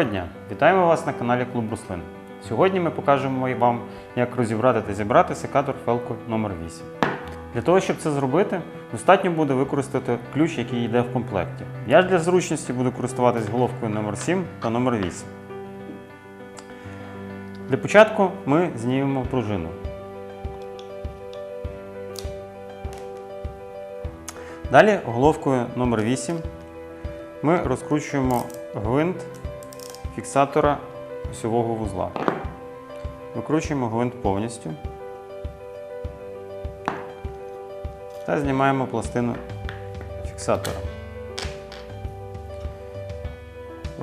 Доброго дня! Вітаємо вас на каналі Клуб Руслин. Сьогодні ми покажемо вам, як розібрати та зібрати секатор Felco номер 8 Для того, щоб це зробити, достатньо буде використати ключ, який йде в комплекті. Я ж для зручності буду користуватись головкою номер 7 та номер 8 Для початку ми знімемо пружину. Далі головкою номер 8 ми розкручуємо гвинт фіксатора осьового вузла. Викручуємо гвинт повністю та знімаємо пластину фіксатора.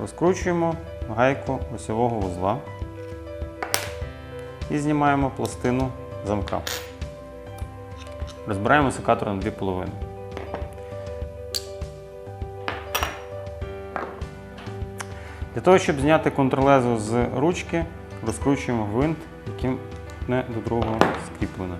Розкручуємо гайку осьового вузла і знімаємо пластину замка. Розбираємо секатор на дві половини. Для того, щоб зняти контрлезо з ручки, розкручуємо гвинт, яким не до другого скріплено.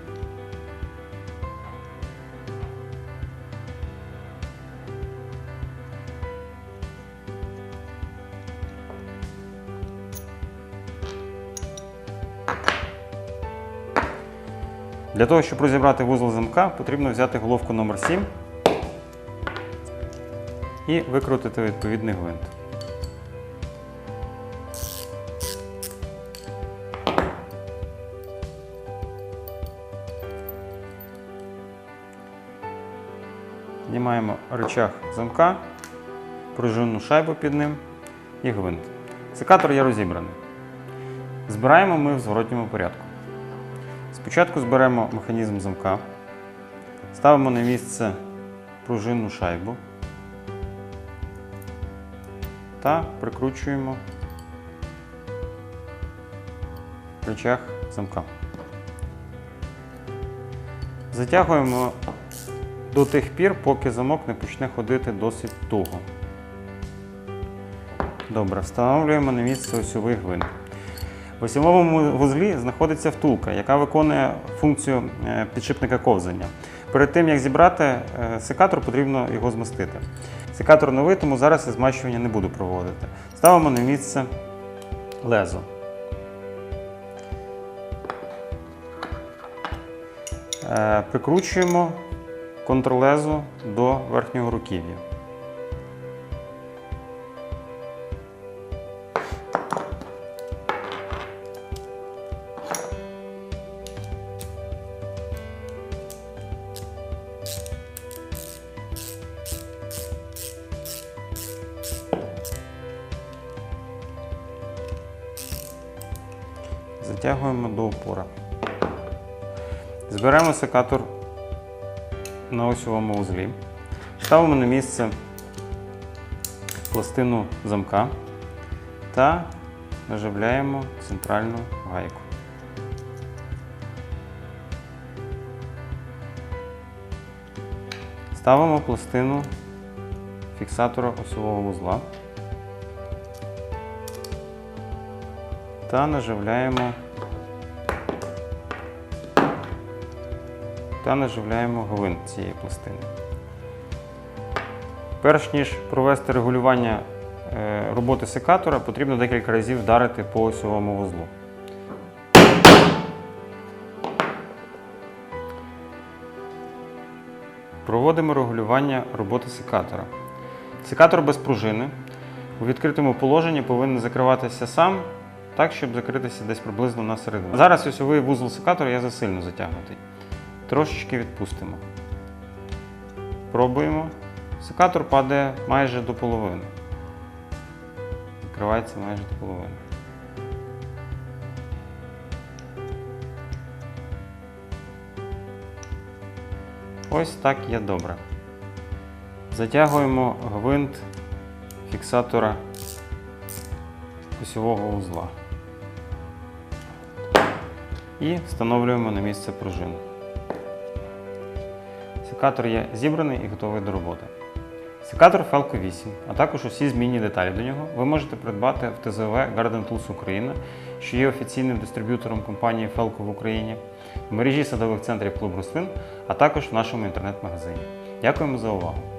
Для того, щоб розібрати вузол замка, потрібно взяти головку номер 7 і викрутити відповідний гвинт. Знімаємо рычаг замка, пружинну шайбу під ним і гвинт. Секатор є розібраний. Збираємо ми в зворотньому порядку. Спочатку зберемо механізм замка, ставимо на місце пружинну шайбу та прикручуємо рычаг замка. Затягуємо до тих пір, поки замок не почне ходити досить туго. Добре, встановлюємо на місце осьовий гвинт. В осьовому вузлі знаходиться втулка, яка виконує функцію е, підшипника ковзання. Перед тим, як зібрати е, секатор, потрібно його змастити. Секатор новий, тому зараз я змащування не буду проводити. Ставимо на місце лезо. Е, Прикручуємо контрлезу до верхнього руків'я. Затягуємо до опора. Зберемо секатор на осьовому вузлі. Ставимо на місце пластину замка та наживляємо центральну гайку. Ставимо пластину фіксатора осьового вузла та наживляємо та наживляємо гвинт цієї пластини. Перш ніж провести регулювання е, роботи секатора, потрібно декілька разів вдарити по осьовому вузлу. Проводимо регулювання роботи секатора. Секатор без пружини у відкритому положенні повинен закриватися сам, так, щоб закритися десь приблизно на середину. Зараз осьовий вузол секатора є засильно затягнутий. Трошечки відпустимо. Пробуємо. Секатор падає майже до половини. Закривається майже до половини. Ось так є добре. Затягуємо гвинт фіксатора осьового вузла. І встановлюємо на місце пружину. Секатор є зібраний і готовий до роботи. Секатор Felco 8, а також усі змінні деталі до нього ви можете придбати в ТЗВ Garden Tools Україна, що є офіційним дистриб'ютором компанії Felco в Україні, в мережі садових центрів Клуб Рослин, а також в нашому інтернет-магазині. Дякуємо за увагу!